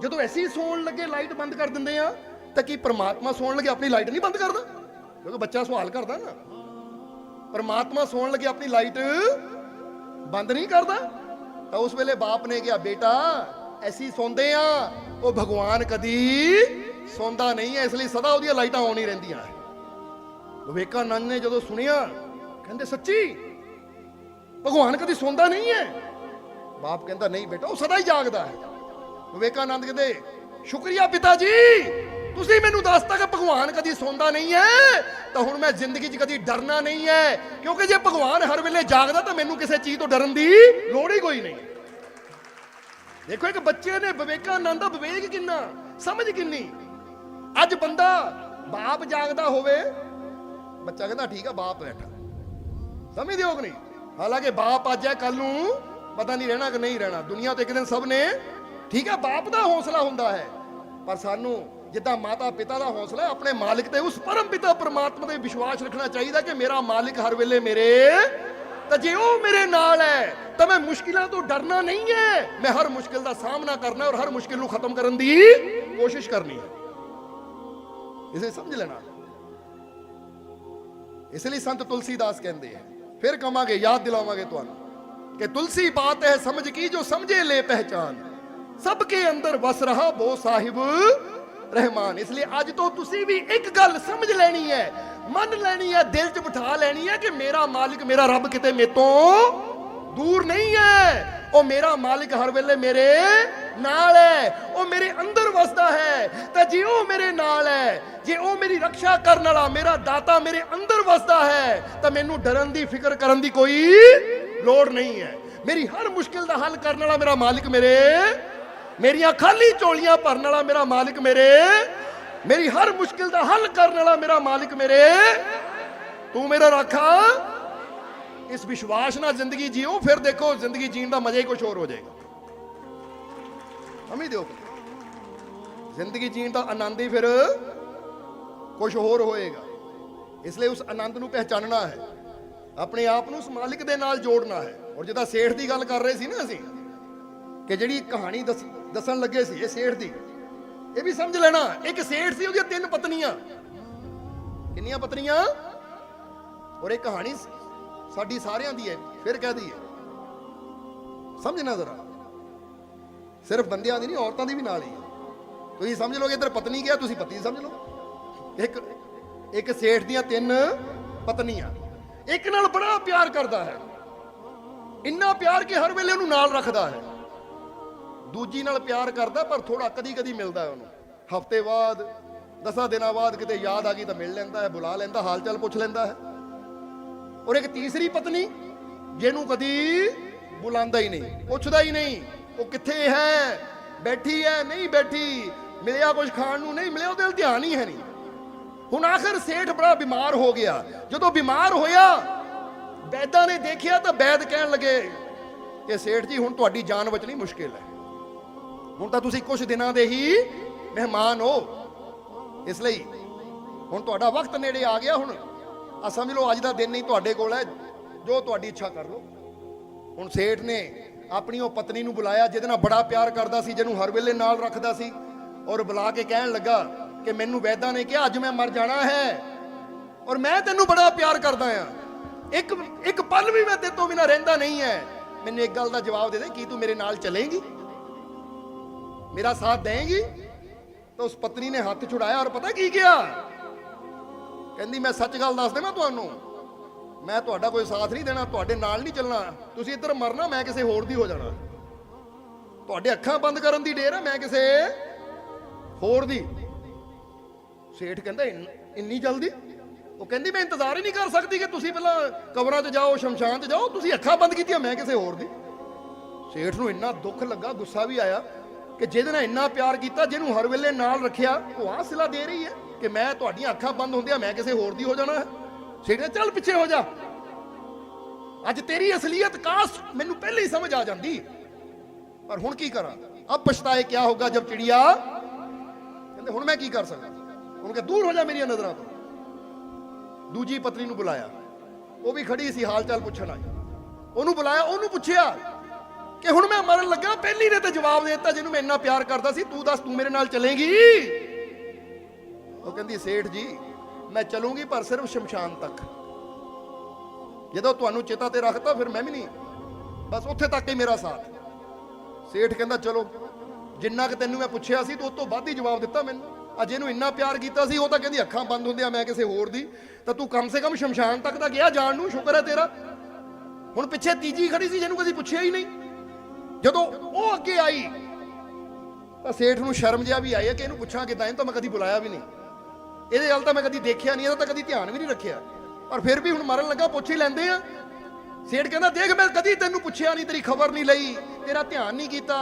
ਜਦੋਂ ਐਸੀ ਸੌਣ ਲੱਗੇ ਲਾਈਟ ਬੰਦ ਕਰ ਦਿੰਦੇ ਆ, ਤਾਂ ਕੀ ਪ੍ਰਮਾਤਮਾ ਸੌਣ ਲੱਗੇ, ਆਪਣੀ ਲਾਈਟ ਨਹੀਂ ਬੰਦ ਕਰਦਾ? ਕਿਉਂਕਿ ਬੱਚਾ ਸਵਾਲ ਕਰਦਾ ਨਾ। ਪਰਮਾਤਮਾ ਸੌਣ ਲੱਗੇ, ਆਪਣੀ ਲਾਈਟ ਬੰਦ ਨਹੀਂ ਕਰਦਾ। ਤਾਂ ਉਸ ਵੇਲੇ ਬਾਪ ਨੇ ਕਿਹਾ, ਬੇਟਾ ਅਸੀਂ ਸੌਂਦੇ ਆ, ਉਹ ਭਗਵਾਨ ਕਦੀ ਸੌਂਦਾ ਨਹੀਂ ਹੈ, ਇਸ ਲਈ ਸਦਾ ਉਹਦੀਆਂ ਲਾਈਟਾਂ ਆਨ ਹੀ ਰਹਿੰਦੀਆਂ ਵਿਵੇਕਾਨੰਦ ਨੇ ਜਦੋਂ ਸੁਣਿਆ, ਕਹਿੰਦੇ, ਸੱਚੀ, ਭਗਵਾਨ ਕਦੀ ਸੌਂਦਾ ਨਹੀਂ ਹੈ? ਬਾਪ ਕਹਿੰਦਾ, ਨਹੀਂ ਬੇਟਾ, ਉਹ ਸਦਾ ਹੀ ਜਾਗਦਾ ਹੈ। ਵਿਵੇਕਾਨੰਦ ਕਹਿੰਦੇ, ਸ਼ੁਕਰੀਆ ਪਿਤਾ ਜੀ ਤੁਸੀਂ ਮੈਨੂੰ ਦੱਸਤਾ ਕਿ ਭਗਵਾਨ ਕਦੀ ਸੌਂਦਾ ਨਹੀਂ ਹੈ, ਤਾਂ ਹੁਣ ਮੈਂ ਜ਼ਿੰਦਗੀ 'ਚ ਕਦੀ ਡਰਨਾ ਨਹੀਂ ਹੈ, ਕਿਉਂਕਿ ਜੇ ਭਗਵਾਨ ਹਰ ਵੇਲੇ ਜਾਗਦਾ, ਤਾਂ ਮੈਨੂੰ ਕਿਸੇ ਚੀਜ਼ ਤੋਂ ਡਰਨ ਦੀ ਲੋੜ ਹੀ ਕੋਈ ਨਹੀਂ ਦੇਖੋ ਇੱਕ ਬੱਚੇ ਨੇ ਵਿਵੇਕਾਨੰਦ ਦਾ ਵਿਵੇਕ ਕਿੰਨਾ, ਸਮਝ ਕਿੰਨੀ? ਅੱਜ ਬੰਦਾ ਬਾਪ ਜਾਗਦਾ ਹੋਵੇ, ਬੱਚਾ ਕਹਿੰਦਾ ਠੀਕ ਆ, ਬਾਪ ਬੈਠਾ। ਸਮਝਦੇ ਹੋ ਕਿ ਨਹੀਂ? ਹਾਲਾਂਕਿ ਬਾਪ ਅੱਜ ਹੈ ਕੱਲ ਨੂੰ ਪਤਾ ਨਹੀਂ ਰਹਿਣਾ ਕਿ ਨਹੀਂ ਰਹਿਣਾ। ਦੁਨੀਆ ਤੇ ਇੱਕ ਦਿਨ ਸਭ ਨੇ ਠੀਕ ਹੈ ਬਾਪ ਦਾ ਹੌਸਲਾ ਹੁੰਦਾ ਹੈ। ਪਰ ਸਾਨੂੰ ਜਿੱਦਾਂ ਮਾਤਾ ਪਿਤਾ ਦਾ ਹੌਸਲਾ ਆਪਣੇ ਮਾਲਿਕ ਤੇ ਉਸ ਪਰਮ ਪਿਤਾ ਪਰਮਾਤਮਾ ਤੇ ਵਿਸ਼ਵਾਸ ਰੱਖਣਾ ਚਾਹੀਦਾ ਕਿ ਮੇਰਾ ਮਾਲਿਕ ਹਰ ਵੇਲੇ ਮੇਰੇ ਤਾਂ ਜੇ ਉਹ ਮੇਰੇ ਨਾਲ ਹੈ, ਤਾਂ ਮੈਂ ਮੁਸ਼ਕਿਲਾਂ ਤੋਂ ਡਰਨਾ ਨਹੀਂ ਹੈ। ਮੈਂ ਹਰ ਮੁਸ਼ਕਿਲ ਦਾ ਸਾਹਮਣਾ ਕਰਨਾ ਔਰ ਹਰ ਮੁਸ਼ਕਿਲ ਨੂੰ ਖਤਮ ਕਰਨ ਦੀ ਕੋਸ਼ਿਸ਼ ਕਰਨੀ ਹੈ। ਇਸੇ ਸਮਝ ਲੈਣਾ। ਇਸ ਲਈ ਸੰਤ ਤੁਲਸੀਦਾਸ ਕਹਿੰਦੇ ਆ ਫਿਰ ਕਵਾਂਗੇ ਯਾਦ ਦਿਲਾਵਾਂਗੇ ਤੁਹਾਨੂੰ ਕਿ ਤੁਲਸੀ ਬਾਤ ਹੈ ਸਮਝ ਕੀ, ਜੋ ਸਮਝੇ ਲੈ ਪਹਿਚਾਨ। ਸਭ ਕੇ ਅੰਦਰ ਵਸ ਰਹਾ ਬੋ ਸਾਹਿਬ। ਰਹਿਮਾਨ ਇਸ ਲਈ ਅੱਜ ਤੋਂ ਤੁਸੀਂ ਵੀ ਇੱਕ ਗੱਲ ਸਮਝ ਲੈਣੀ ਹੈ, ਮੰਨ ਲੈਣੀ ਹੈ, ਦਿਲ 'ਚ ਬਿਠਾ ਲੈਣੀ ਹੈ ਕਿ ਮੇਰਾ ਮਾਲਿਕ, ਮੇਰਾ ਰੱਬ ਕਿਤੇ ਮੇਤੋਂ ਦੂਰ ਨਹੀਂ ਹੈ। ਉਹ ਮੇਰਾ ਮਾਲਿਕ ਹਰ ਵੇਲੇ ਮੇਰੇ ਨਾਲ ਹੈ। ਉਹ ਮੇਰੇ ਅੰਦਰ ਵਸਦਾ ਹੈ। ਤਾਂ ਜੇ ਉਹ ਮੇਰੇ ਨਾਲ ਹੈ, ਜੇ ਉਹ ਮੇਰੀ ਰੱਖਿਆ ਕਰਨ ਵਾਲਾ, ਮੇਰਾ ਦਾਤਾ ਮੇਰੇ ਅੰਦਰ ਵਸਦਾ ਹੈ, ਤਾਂ ਮੈਨੂੰ ਡਰਨ ਦੀ ਫਿਕਰ ਕਰਨ ਦੀ ਕੋਈ ਲੋੜ ਨਹੀਂ ਹੈ। ਮੇਰੀ ਹਰ ਮੁਸ਼ਕਿਲ ਦਾ ਹੱਲ ਕਰਨ ਵਾਲਾ ਮੇਰਾ ਮਾਲਿਕ ਮੇਰੇ ਮੇਰੀਆਂ ਖਾਲੀ ਝੋਲੀਆਂ ਭਰਨ ਵਾਲਾ ਮੇਰਾ ਮਾਲਿਕ ਮੇਰੇ। ਮੇਰੀ ਹਰ ਮੁਸ਼ਕਿਲ ਦਾ ਹੱਲ ਕਰਨ ਵਾਲਾ ਮੇਰਾ ਮਾਲਿਕ ਮੇਰੇ। ਤੂੰ ਮੇਰਾ ਰਾਖਾ ਇਸ ਵਿਸ਼ਵਾਸ ਨਾਲ ਜ਼ਿੰਦਗੀ ਜੀਓ, ਫਿਰ ਦੇਖੋ ਜ਼ਿੰਦਗੀ ਜੀਣ ਦਾ ਮਜ਼ਾ ਹੀ ਕੁਝ ਹੋਰ ਹੋ ਜਾਏਗਾ। ਅਮੀ ਦਿਓ ਜ਼ਿੰਦਗੀ ਜੀਣ ਦਾ ਆਨੰਦ ਹੀ ਫਿਰ ਕੁਝ ਹੋਰ ਹੋਏਗਾ। ਇਸ ਲਈ ਉਸ ਆਨੰਦ ਨੂੰ ਪਹਿਚਾਨਣਾ ਹੈ। ਆਪਣੇ ਆਪ ਨੂੰ ਉਸ ਮਾਲਿਕ ਦੇ ਨਾਲ ਜੋੜਨਾ ਹੈ। ਔਰ ਜਿੱਦਾਂ ਸੇਠ ਦੀ ਗੱਲ ਕਰ ਰਹੇ ਸੀ ਨਾ ਅਸੀਂ, ਕਿ ਜਿਹੜੀ ਕਹਾਣੀ ਦੱਸੀ। ਦੱਸਣ ਲੱਗੇ ਸੀ ਇਹ ਸੇਠ ਦੀ। ਇਹ ਵੀ ਸਮਝ ਲੈਣਾ, ਇੱਕ ਸੇਠ ਸੀ, ਉਹਦੀਆਂ ਤਿੰਨ ਪਤਨੀਆਂ। ਕਿੰਨੀਆਂ ਪਤਨੀਆਂ? ਔਰ ਇਹ ਕਹਾਣੀ ਸਾਡੀ ਸਾਰਿਆਂ ਦੀ ਹੈ, ਫਿਰ ਕਹਿ ਹੈ ਸਮਝਣਾ ਜ਼ਰਾ। ਸਿਰਫ ਬੰਦਿਆਂ ਦੀ ਨਹੀਂ, ਔਰਤਾਂ ਦੀ ਵੀ ਨਾਲ ਹੀ ਹੈ। ਤੁਸੀਂ ਸਮਝ ਲਓਗੇ, ਇੱਧਰ ਪਤਨੀ ਗਿਆ ਤੁਸੀਂ ਪਤੀ ਸਮਝ ਲਓ। ਇੱਕ ਇੱਕ ਸੇਠ ਦੀਆਂ ਤਿੰਨ ਪਤਨੀਆਂ। ਇੱਕ ਨਾਲ ਬੜਾ ਪਿਆਰ ਕਰਦਾ ਹੈ। ਇੰਨਾ ਪਿਆਰ ਕਿ ਹਰ ਵੇਲੇ ਉਹਨੂੰ ਨਾਲ ਰੱਖਦਾ ਹੈ। ਦੂਜੀ ਨਾਲ ਪਿਆਰ ਕਰਦਾ, ਪਰ ਥੋੜਾ ਕਦੀ ਕਦੀ ਮਿਲਦਾ ਹੈ ਉਹਨੂੰ। ਹਫ਼ਤੇ ਬਾਅਦ, ਦਸਾਂ ਦਿਨਾਂ ਬਾਅਦ ਕਿਤੇ ਯਾਦ ਆ ਗਈ ਤਾਂ ਮਿਲ ਲੈਂਦਾ ਹੈ, ਬੁਲਾ ਲੈਂਦਾ ਹਾਲ ਚਾਲ ਪੁੱਛ ਲੈਂਦਾ ਹੈ। ਔਰ ਇੱਕ ਤੀਸਰੀ ਪਤਨੀ, ਜਿਹਨੂੰ ਕਦੀ ਬੁਲਾਉਂਦਾ ਹੀ ਨਹੀਂ, ਪੁੱਛਦਾ ਹੀ ਨਹੀਂ, ਉਹ ਕਿੱਥੇ ਹੈ, ਬੈਠੀ ਹੈ, ਨਹੀਂ ਬੈਠੀ, ਮਿਲਿਆ ਕੁਝ ਖਾਣ ਨੂੰ ਨਹੀਂ, ਮਿਲਿਆ ਉਹਦੇ ਧਿਆਨ ਹੀ ਹੈ ਨਹੀਂ। ਹੁਣ ਆਖਰ ਸੇਠ ਬੜਾ ਬਿਮਾਰ ਹੋ ਗਿਆ। ਜਦੋਂ ਬਿਮਾਰ ਹੋਇਆ ਵੈਦਾਂ ਨੇ ਦੇਖਿਆ ਤਾਂ ਵੈਦ ਕਹਿਣ ਲੱਗੇ ਕਿ ਸੇਠ ਜੀ, ਹੁਣ ਤੁਹਾਡੀ ਜਾਨ ਬਚਣੀ ਮੁਸ਼ਕਿਲ ਹੈ। ਹੁਣ ਤਾਂ ਤੁਸੀਂ ਕੁਝ ਦਿਨਾਂ ਦੇ ਹੀ ਮਹਿਮਾਨ ਹੋ। ਇਸ ਲਈ ਹੁਣ ਤੁਹਾਡਾ ਵਕਤ ਨੇੜੇ ਆ ਗਿਆ ਹੁਣ। ਆ ਸਮਝ ਲਓ, ਅੱਜ ਦਾ ਦਿਨ ਨਹੀਂ ਤੁਹਾਡੇ ਕੋਲ ਹੈ। ਜੋ ਤੁਹਾਡੀ ਇੱਛਾ ਕਰ ਲਓ। ਹੁਣ ਸੇਠ ਨੇ ਆਪਣੀ ਉਹ ਪਤਨੀ ਨੂੰ ਬੁਲਾਇਆ, ਜਿਹਦੇ ਨਾਲ ਬੜਾ ਪਿਆਰ ਕਰਦਾ ਸੀ, ਜਿਹਨੂੰ ਹਰ ਵੇਲੇ ਨਾਲ ਰੱਖਦਾ ਸੀ। ਔਰ ਬੁਲਾ ਕੇ ਕਹਿਣ ਲੱਗਾ ਕਿ ਮੈਨੂੰ ਵੈਦਾ ਨੇ ਕਿਹਾ, ਅੱਜ ਮੈਂ ਮਰ ਜਾਣਾ ਹੈ। ਔਰ ਮੈਂ ਤੈਨੂੰ ਬੜਾ ਪਿਆਰ ਕਰਦਾ ਆ ਇੱਕ ਇੱਕ ਪਲ ਵੀ ਮੈਂ ਤੇਰੇ ਤੋਂ ਬਿਨਾ ਰਹਿੰਦਾ ਨਹੀਂ ਹੈ। ਮੈਨੂੰ ਇੱਕ ਗੱਲ ਦਾ ਜਵਾਬ ਦੇ ਦੇ, ਕੀ ਤੂੰ ਮੇਰੇ ਨਾਲ ਚੱਲੇਂਗੀ? ਮੇਰਾ ਸਾਥ ਦੇਂਗੀ? ਤਾਂ ਉਸ ਪਤਨੀ ਨੇ ਹੱਥ ਛੁਡਾਇਆ ਔਰ ਪਤਾ ਕੀ ਕਿਹਾ? ਕਹਿੰਦੀ, ਮੈਂ ਸੱਚ ਗੱਲ ਦੱਸ ਦੇਵਾਂ ਤੁਹਾਨੂੰ? ਮੈਂ ਤੁਹਾਡਾ ਕੋਈ ਸਾਥ ਨਹੀਂ ਦੇਣਾ, ਤੁਹਾਡੇ ਨਾਲ ਨਹੀਂ ਚੱਲਣਾ। ਤੁਸੀਂ ਇੱਧਰ ਮਰਨਾ, ਮੈਂ ਕਿਸੇ ਹੋਰ ਦੀ ਹੋ ਜਾਣਾ। ਤੁਹਾਡੇ ਅੱਖਾਂ ਬੰਦ ਕਰਨ ਦੀ ਡੇਰ ਹੈ, ਮੈਂ ਕਿਸੇ ਹੋਰ ਦੀ। ਸੇਠ ਕਹਿੰਦਾ, ਇੰਨੀ ਜਲਦੀ? ਉਹ ਕਹਿੰਦੀ, ਮੈਂ ਇੰਤਜ਼ਾਰ ਹੀ ਨਹੀਂ ਕਰ ਸਕਦੀ ਕਿ ਤੁਸੀਂ ਪਹਿਲਾਂ ਕਬਰਾਂ 'ਚ ਜਾਓ, ਸ਼ਮਸ਼ਾਨ 'ਚ ਜਾਓ। ਤੁਸੀਂ ਅੱਖਾਂ ਬੰਦ ਕੀਤੀਆਂ, ਮੈਂ ਕਿਸੇ ਹੋਰ ਦੀ। ਸੇਠ ਨੂੰ ਇੰਨਾ ਦੁੱਖ ਲੱਗਾ, ਗੁੱਸਾ ਵੀ ਆਇਆ। ਕਿ ਜਿਹਦੇ ਨਾਲ ਇੰਨਾ ਪਿਆਰ ਕੀਤਾ, ਜਿਹਨੂੰ ਹਰ ਵੇਲੇ ਨਾਲ ਰੱਖਿਆ, ਉਹ ਆਸਲਾ ਦੇ ਰਹੀ ਹੈ ਕਿ ਮੈਂ ਤੁਹਾਡੀਆਂ ਅੱਖਾਂ ਬੰਦ ਹੁੰਦੀਆਂ, ਮੈਂ ਕਿਸੇ ਹੋਰ ਦੀ ਹੋ ਜਾਣਾ। ਹੈ ਚੱਲ ਪਿੱਛੇ ਹੋ ਜਾ। ਅੱਜ ਤੇਰੀ ਅਸਲੀਅਤ ਕਾਸ਼ ਮੈਨੂੰ ਪਹਿਲੇ ਹੀ ਸਮਝ ਆ ਜਾਂਦੀ। ਪਰ ਹੁਣ ਕੀ ਕਰਾਂ? ਅਬ ਪਛਤਾਏ ਕਿਆ ਹੋਗਾ ਜਬ ਚਿੜੀਆ? ਕਹਿੰਦੇ, ਹੁਣ ਮੈਂ ਕੀ ਕਰ ਸਕਦਾ? ਉਹਨੂੰ ਕਿ ਦੂਰ ਹੋ ਜਾ ਮੇਰੀਆਂ ਨਜ਼ਰਾਂ ਤੋਂ। ਦੂਜੀ ਪਤਨੀ ਨੂੰ ਬੁਲਾਇਆ। ਉਹ ਵੀ ਖੜੀ ਸੀ, ਹਾਲ ਚਾਲ ਪੁੱਛਣ ਆਈ। ਉਹਨੂੰ ਬੁਲਾਇਆ, ਉਹਨੂੰ ਪੁੱਛਿਆ ਕਿ ਹੁਣ ਮੈਂ ਮਰਨ ਲੱਗਾ, ਪਹਿਲੀ ਨੇ ਤਾਂ ਜਵਾਬ ਦੇ ਦਿੱਤਾ, ਜਿਹਨੂੰ ਮੈਂ ਇੰਨਾ ਪਿਆਰ ਕਰਦਾ ਸੀ, ਤੂੰ ਦੱਸ, ਤੂੰ ਮੇਰੇ ਨਾਲ ਚਲੇਗੀ। ਉਹ ਕਹਿੰਦੀ, ਸੇਠ ਜੀ, ਮੈਂ ਚਲੂੰਗੀ, ਪਰ ਸਿਰਫ ਸ਼ਮਸ਼ਾਨ ਤੱਕ। ਜਦੋਂ ਤੁਹਾਨੂੰ ਚੇਤਾ ਤੇ ਰੱਖਤਾ, ਫਿਰ ਮੈਂ ਵੀ ਨਹੀਂ। ਬਸ ਉੱਥੇ ਤੱਕ ਹੀ ਮੇਰਾ ਸਾਥ। ਸੇਠ ਕਹਿੰਦਾ, ਚਲੋ, ਜਿੰਨਾ ਕਿ ਤੈਨੂੰ ਮੈਂ ਪੁੱਛਿਆ ਸੀ, ਤੂੰ ਉਸ ਤੋਂ ਵੱਧ ਹੀ ਜਵਾਬ ਦਿੱਤਾ ਮੈਨੂੰ। ਅੱਜ ਇਹਨੂੰ ਇੰਨਾ ਪਿਆਰ ਕੀਤਾ ਸੀ, ਉਹ ਤਾਂ ਕਹਿੰਦੀ, ਅੱਖਾਂ ਬੰਦ ਹੁੰਦੀਆਂ, ਮੈਂ ਕਿਸੇ ਹੋਰ ਦੀ। ਤਾਂ ਤੂੰ ਕਮ ਸੇ ਕਮ ਸ਼ਮਸ਼ਾਨ ਤੱਕ ਤਾਂ ਗਿਆ ਜਾਣ ਨੂੰ, ਸ਼ੁਕਰ ਹੈ ਤੇਰਾ। ਹੁਣ ਪਿੱਛੇ ਤੀਜੀ ਖੜੀ ਸੀ, ਜਿਹਨੂੰ ਕਦੀ ਪੁੱਛਿਆ ਹੀ ਨਹੀਂ। ਜਦੋਂ ਉਹ ਅੱਗੇ ਆਈ, ਤਾਂ ਸੇਠ ਨੂੰ ਸ਼ਰਮ ਜਿਹਾ ਵੀ ਆਇਆ ਕਿ ਇਹਨੂੰ ਪੁੱਛਾਂ ਕਿਦਾਂ, ਇਹਨੂੰ ਤਾਂ ਮੈਂ ਕਦੀ ਬੁਲਾਇਆ ਵੀ ਨਹੀਂ। ਇਹਦੇ ਵੱਲ ਤਾਂ ਮੈਂ ਕਦੀ ਦੇਖਿਆ ਨਹੀਂ, ਇਹਦਾ ਤਾਂ ਕਦੀ ਧਿਆਨ ਵੀ ਨਹੀਂ ਰੱਖਿਆ। ਪਰ ਫਿਰ ਵੀ ਹੁਣ ਮਰਨ ਲੱਗਾ, ਪੁੱਛ ਹੀ ਲੈਂਦੇ ਆ। ਸੇਠ ਕਹਿੰਦਾ, ਦੇਖ, ਮੈਂ ਕਦੀ ਤੈਨੂੰ ਪੁੱਛਿਆ ਨਹੀਂ, ਤੇਰੀ ਖਬਰ ਨਹੀਂ ਲਈ, ਤੇਰਾ ਧਿਆਨ ਨਹੀਂ ਕੀਤਾ।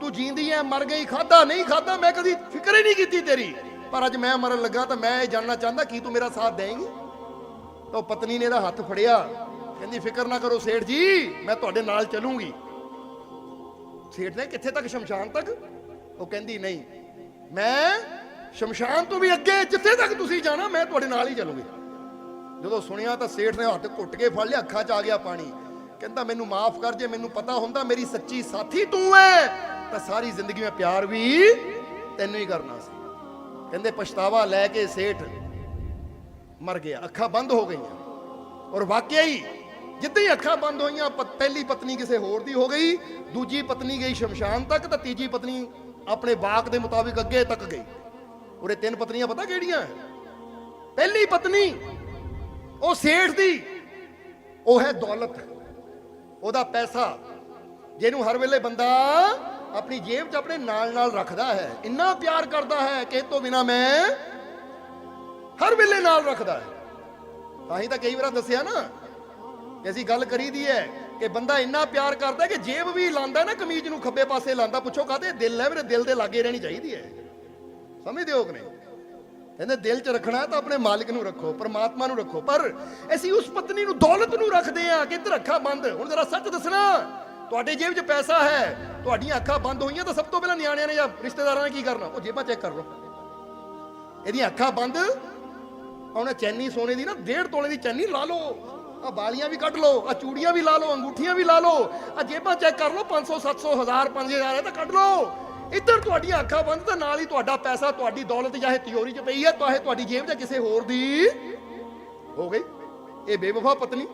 ਤੂੰ ਜੀਂਦੀ ਐ, ਮਰ ਗਈ ਖਾਦਾ ਨਹੀਂ ਖਾਦਾ ਮੈਂ ਕਦੀ ਫਿਕਰ ਹੀ ਨਹੀਂ ਕੀਤੀ ਤੇਰੀ। ਪਰ ਅੱਜ ਮੈਂ ਮਰਨ ਲੱਗਾ, ਤਾਂ ਮੈਂ ਇਹ ਜਾਣਨਾ ਚਾਹੁੰਦਾ, ਕੀ ਤੂੰ ਮੇਰਾ ਸਾਥ ਦੇਂਗੀ ਤਾਂ ਉਹ ਪਤਨੀ ਨੇ ਇਹਦਾ ਹੱਥ ਫੜਿਆ। ਕਹਿੰਦੀ, ਫਿਕਰ ਨਾ ਕਰੋ ਸੇਠ ਜੀ, ਮੈਂ ਤੁਹਾਡੇ ਨਾਲ ਚੱਲੂਗੀ। ਸੇਠ ਨੇ ਕਿੱਥੇ ਤੱਕ ਸ਼ਮਸ਼ਾਨ ਤੱਕ? ਉਹ ਕਹਿੰਦੀ, ਨਹੀਂ, ਮੈਂ ਸ਼ਮਸ਼ਾਨ ਤੋਂ ਵੀ ਅੱਗੇ, ਜਿੱਥੇ ਤੱਕ ਤੁਸੀਂ ਜਾਣਾ, ਮੈਂ ਤੁਹਾਡੇ ਨਾਲ ਹੀ ਚੱਲੂੰਗੀ। ਜਦੋਂ ਸੁਣਿਆ ਤਾਂ ਸੇਠ ਨੇ ਹੱਥ ਘੁੱਟ ਕੇ ਫੜ ਲਿਆ, ਅੱਖਾਂ 'ਚ ਆ ਗਿਆ ਪਾਣੀ। ਕਹਿੰਦਾ, ਮੈਨੂੰ ਮਾਫ ਕਰ ਜੇ, ਮੈਨੂੰ ਪਤਾ ਹੁੰਦਾ ਮੇਰੀ ਸੱਚੀ ਸਾਥੀ ਤੂੰ ਐ ਤਾਂ ਸਾਰੀ ਜ਼ਿੰਦਗੀ ਮੈਂ ਪਿਆਰ ਵੀ ਤੈਨੂੰ ਹੀ ਕਰਨਾ ਸੀ। ਕਹਿੰਦੇ, ਪਛਤਾਵਾ ਲੈ ਕੇ ਸੇਠ ਮਰ ਗਿਆ, ਅੱਖਾਂ ਬੰਦ ਹੋ ਗਈਆਂ। ਔਰ ਵਾਕਿਆ ਹੀ ਜਿੱਦਾਂ ਹੀ ਅੱਖਾਂ ਬੰਦ ਹੋਈਆਂ ਪ- ਪਹਿਲੀ ਪਤਨੀ ਕਿਸੇ ਹੋਰ ਦੀ ਹੋ ਗਈ, ਦੂਜੀ ਪਤਨੀ ਗਈ ਸ਼ਮਸ਼ਾਨ ਤੱਕ ਤਾਂ ਤੀਜੀ ਪਤਨੀ ਆਪਣੇ ਬਾਕ ਦੇ ਮੁਤਾਬਿਕ ਅੱਗੇ ਤੱਕ ਗਈ। ਉਰੇ ਤਿੰਨ ਪਤਨੀਆਂ ਪਤਾ ਕਿਹੜੀਆਂ? ਪਹਿਲੀ ਪਤਨੀ, ਉਹ ਸੇਠ ਦੀ, ਉਹ ਹੈ ਦੌਲਤ। ਉਹਦਾ ਪੈਸਾ, ਜਿਹਨੂੰ ਹਰ ਵੇਲੇ ਬੰਦਾ ਆਪਣੀ ਜੇਬ 'ਚ ਆਪਣੇ ਨਾਲ ਨਾਲ ਰੱਖਦਾ ਹੈ, ਇੰਨਾ ਪਿਆਰ ਕਰਦਾ ਹੈ ਕਿ ਤੋਂ ਬਿਨਾ ਮੈਂ ਹਰ ਵੇਲੇ ਨਾਲ ਰੱਖਦਾ ਹੈ। ਤਾਂ ਹੀ ਤਾਂ ਕਈ ਵਾਰ ਦੱਸਿਆ ਨਾ ਕਿ ਅਸੀਂ ਗੱਲ ਕਰੀ ਦੀ ਹੈ ਕਿ ਬੰਦਾ ਇੰਨਾ ਪਿਆਰ ਕਰਦਾ ਕਿ ਜੇਬ ਵੀ ਲਾਂਦਾ ਨਾ, ਕਮੀਜ਼ ਨੂੰ ਖੱਬੇ ਪਾਸੇ ਲਾਂਦਾ, ਪੁੱਛੋ ਕਾਹਦੇ ਦਿਲ ਹੈ, ਮੇਰੇ ਦਿਲ ਦੇ ਲਾਗੇ ਰਹਿਣੀ ਚਾਹੀਦੀ ਹੈ। ਸਮਝਦੇ ਹੋ ਕਿ ਨਹੀਂ? ਕਹਿੰਦੇ ਦਿਲ 'ਚ ਰੱਖਣਾ ਤਾਂ ਆਪਣੇ ਮਾਲਿਕ ਨੂੰ ਰੱਖੋ, ਪਰਮਾਤਮਾ ਨੂੰ ਰੱਖੋ, ਪਰ ਅਸੀਂ ਉਸ ਪਤਨੀ ਨੂੰ, ਦੌਲਤ ਨੂੰ ਰੱਖਦੇ ਆ ਕਿ ਇੱਧਰ ਅੱਖਾਂ ਬੰਦ। ਹੁਣ ਜਰਾ ਸੱਚ ਦੱਸਣਾ, ਤੁਹਾਡੇ ਜੇਬ 'ਚ ਪੈਸਾ ਹੈ, ਤੁਹਾਡੀਆਂ ਅੱਖਾਂ ਬੰਦ ਹੋਈਆਂ ਤਾਂ ਸਭ ਤੋਂ ਪਹਿਲਾਂ ਨਿਆਣਿਆਂ ਨੇ ਜਾਂ ਰਿਸ਼ਤੇਦਾਰਾਂ ਨੇ ਕੀ ਕਰਨਾ? ਉਹ ਜੇਬਾਂ ਚੈੱਕ ਕਰ ਲਓ। ਇਹਦੀਆਂ ਅੱਖਾਂ ਬੰਦ, ਉਹਨੇ ਚੈਨੀ ਸੋਨੇ ਦੀ ਨਾ, ਡੇਢ ਤੋਲੇ ਦੀ ਚੈਨੀ ਲਾ ਲਓ। ਆ ਬਾਲੀਆਂ ਵੀ ਕੱਢ ਲਓ ਆ ਚੂੜੀਆਂ ਵੀ ਲਾ ਲਓ, ਅੰਗੂਠੀਆਂ ਵੀ ਲਾ ਲਓ। ਆ ਜੇਬਾਂ ਚੈੱਕ ਕਰ ਲਓ 500 700 1000 5000 ਹੈ ਤਾਂ ਕੱਢ ਲਓ। ਇੱਧਰ ਤੁਹਾਡੀਆਂ ਅੱਖਾਂ ਬੰਦ, ਤਾਂ ਨਾਲ ਹੀ ਤੁਹਾਡਾ ਪੈਸਾ, ਤੁਹਾਡੀ ਦੌਲਤ, ਚਾਹੇ ਤਿਜੋਰੀ 'ਚ ਪਈ ਹੈ, ਚਾਹੇ ਤੁਹਾਡੀ ਜੇਬ 'ਚ, ਕਿਸੇ ਹੋਰ ਦੀ। ਹੋ ਗਈ? ਇਹ ਬੇਵਫਾ ਪਤਨੀ।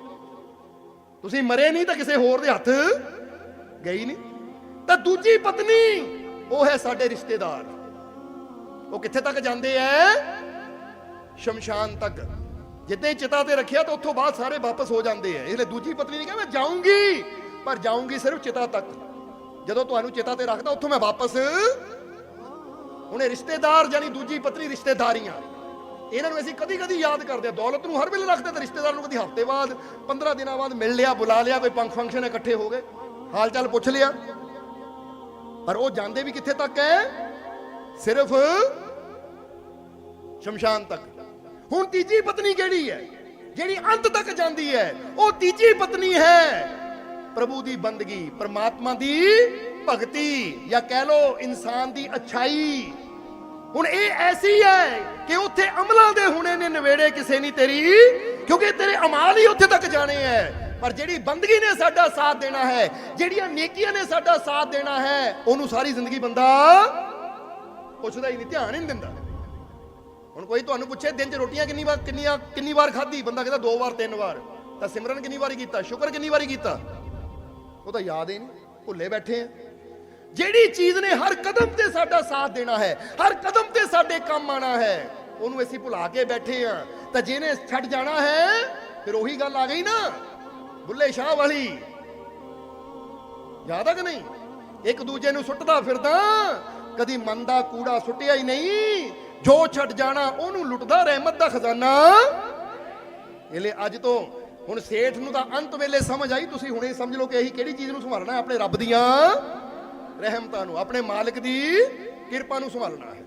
ਤੁਸੀਂ ਮਰੇ ਨਹੀਂ ਤਾਂ ਕਿਸੇ ਹੋਰ ਦੇ ਹੱਥ ਗਈ ਨਹੀਂ। ਤਾਂ ਦੂਜੀ ਪਤਨੀ, ਉਹ ਹੈ ਸਾਡੇ ਰਿਸ਼ਤੇਦਾਰ। ਉਹ ਕਿੱਥੇ ਤੱਕ ਜਾਂਦੇ ਐ? ਸ਼ਮਸ਼ਾਨ ਤੱਕ। ਜਿੱਦਾਂ ਹੀ ਚਿਤਾ ਤੇ ਰੱਖਿਆ ਤਾਂ ਉੱਥੋਂ ਬਾਅਦ ਸਾਰੇ ਵਾਪਸ ਹੋ ਜਾਂਦੇ ਐ ਇਹਨੇ ਦੂਜੀ ਪਤਨੀ ਨੇ ਕਿਹਾ, ਮੈਂ ਜਾਊਂਗੀ। ਪਰ ਜਾਊਂਗੀ ਸਿਰਫ ਚਿਤਾ ਤੱਕ। ਜਦੋਂ ਤੁਹਾਨੂੰ ਚਿਤਾ ਤੇ ਰੱਖਦਾ, ਉੱਥੋਂ ਮੈਂ ਵਾਪਸ। ਹੁਣੇ ਰਿਸ਼ਤੇਦਾਰ ਜਾਨੀ ਦੂਜੀ ਪਤਨੀ ਰਿਸ਼ਤੇਦਾਰੀਆਂ। ਇਹਨਾਂ ਨੂੰ ਅਸੀਂ ਕਦੀ ਕਦੀ ਯਾਦ ਕਰਦੇ ਆ ਦੌਲਤ ਨੂੰ ਹਰ ਵੇਲੇ ਰੱਖਦੇ ਤੇ ਰਿਸ਼ਤੇਦਾਰ ਨੂੰ ਕਦੀ ਹਫ਼ਤੇ ਬਾਅਦ 15 ਦਿਨਾਂ ਬਾਅਦ ਮਿਲ ਲਿਆ, ਬੁਲਾ ਲਿਆ ਕੋਈ ਪੰਖ ਫੰਕਸ਼ਨ ਇਕੱਠੇ ਹੋ ਗਏ। ਹਾਲ ਚਾਲ ਪੁੱਛ ਲਿਆ। ਪਰ ਉਹ ਜਾਂਦੇ ਵੀ ਕਿੱਥੇ ਤੱਕ ਹੈ? ਸਿਰਫ ਸ਼ਮਸ਼ਾਨ ਤੱਕ। ਹੁਣ ਤੀਜੀ ਪਤਨੀ ਕਿਹੜੀ ਹੈ? ਜਿਹੜੀ ਅੰਤ ਤੱਕ ਜਾਂਦੀ ਹੈ, ਉਹ ਤੀਜੀ ਪਤਨੀ ਹੈ। ਪ੍ਰਭੂ ਦੀ ਬੰਦਗੀ, ਪਰਮਾਤਮਾ ਦੀ ਭਗਤੀ, ਜਾਂ ਕਹਿ ਲੋ ਇਨਸਾਨ ਦੀ ਅਛਾਈ। ਹੁਣ ਇਹ ਐਸੀ ਹੈ ਕਿ ਉੱਥੇ ਅਮਲਾਂ ਦੇ ਹੁਣੇ ਨੇ ਨਵੇੜੇ ਕਿਸੇ ਨਹੀਂ ਤੇਰੀ, ਕਿਉਂਕਿ ਤੇਰੇ ਅਮਾਲ ਹੀ ਉੱਥੇ ਤੱਕ ਜਾਣੇ ਹੈ। ਪਰ ਜਿਹੜੀ ਬੰਦਗੀ ਨੇ ਸਾਡਾ ਸਾਥ ਦੇਣਾ ਹੈ, ਜਿਹੜੀਆਂ ਨੇਕੀਆਂ ਨੇ ਸਾਡਾ ਸਾਥ ਦੇਣਾ ਹੈ, ਉਹਨੂੰ ਸਾਰੀ ਜ਼ਿੰਦਗੀ ਬੰਦਾ ਪੁੱਛਦਾ ਹੀ ਨਹੀਂ, ਧਿਆਨ ਹੀ ਨਹੀਂ ਦਿੰਦਾ। ਹੁਣ ਕੋਈ ਤੁਹਾਨੂੰ ਪੁੱਛੇ, ਦਿਨ 'ਚ ਰੋਟੀਆਂ ਕਿੰਨੀ ਵਾਰ ਕਿੰਨੀਆਂ ਕਿੰਨੀ ਵਾਰ ਖਾਧੀ? ਬੰਦਾ ਕਹਿੰਦਾ ਦੋ ਵਾਰ, ਤਿੰਨ ਵਾਰ। ਤਾਂ ਸਿਮਰਨ ਕਿੰਨੀ ਵਾਰੀ ਕੀਤਾ? ਸ਼ੁਕਰ ਕਿੰਨੀ ਵਾਰੀ ਕੀਤਾ? ਉਹ ਤਾਂ ਯਾਦ ਹੀ ਨਹੀਂ। ਭੁੱਲੇ ਬੈਠੇ ਆ। ਜਿਹੜੀ ਚੀਜ਼ ਨੇ ਹਰ ਕਦਮ ਤੇ ਸਾਡਾ ਸਾਥ ਦੇਣਾ ਹੈ, ਹਰ ਕਦਮ ਤੇ ਸਾਡੇ ਕੰਮ ਆਣਾ ਹੈ, ਉਹਨੂੰ ਅਸੀਂ ਭੁਲਾ ਕੇ ਬੈਠੇ ਆ। ਤਾਂ ਜਿਹਨੇ ਛੱਡ ਜਾਣਾ ਹੈ, ਫਿਰ ਉਹੀ ਗੱਲ ਆ ਗਈ ਨਾ। ਬੁੱਲੇ ਸ਼ਾਹ ਵਾਲੀ। ਯਾਦ ਆ ਕਿ ਨਹੀਂ? ਇੱਕ ਦੂਜੇ ਨੂੰ ਸੁੱਟਦਾ ਫਿਰਦਾ। ਕਦੀ ਮਨ ਦਾ ਕੂੜਾ ਸੁੱਟਿਆ ਹੀ ਨਹੀਂ। ਜੋ ਛੱਡ ਜਾਣਾ, ਉਹਨੂੰ ਲੁੱਟਦਾ ਰਹਿਮਤ ਦਾ ਖਜ਼ਾਨਾ। ਇਹ ਅੱਜ ਤੋਂ ਹੁਣ ਸੇਠ ਨੂੰ ਤਾਂ ਅੰਤ ਵੇਲੇ ਸਮਝ ਆਈ, ਤੁਸੀਂ ਹੁਣੇ ਸਮਝ ਲਓ ਕਿ ਇਹੀ ਕਿਹੜੀ ਚੀਜ਼ ਨੂੰ ਸੰਭਾਲਣਾ ਆਪਣੇ ਰੱਬ ਦੀਆਂ ਰਹਿਮਤਾਂ ਨੂੰ, ਆਪਣੇ ਮਾਲਕ ਦੀ ਕਿਰਪਾ ਨੂੰ ਸੰਭਾਲਣਾ ਹੈ।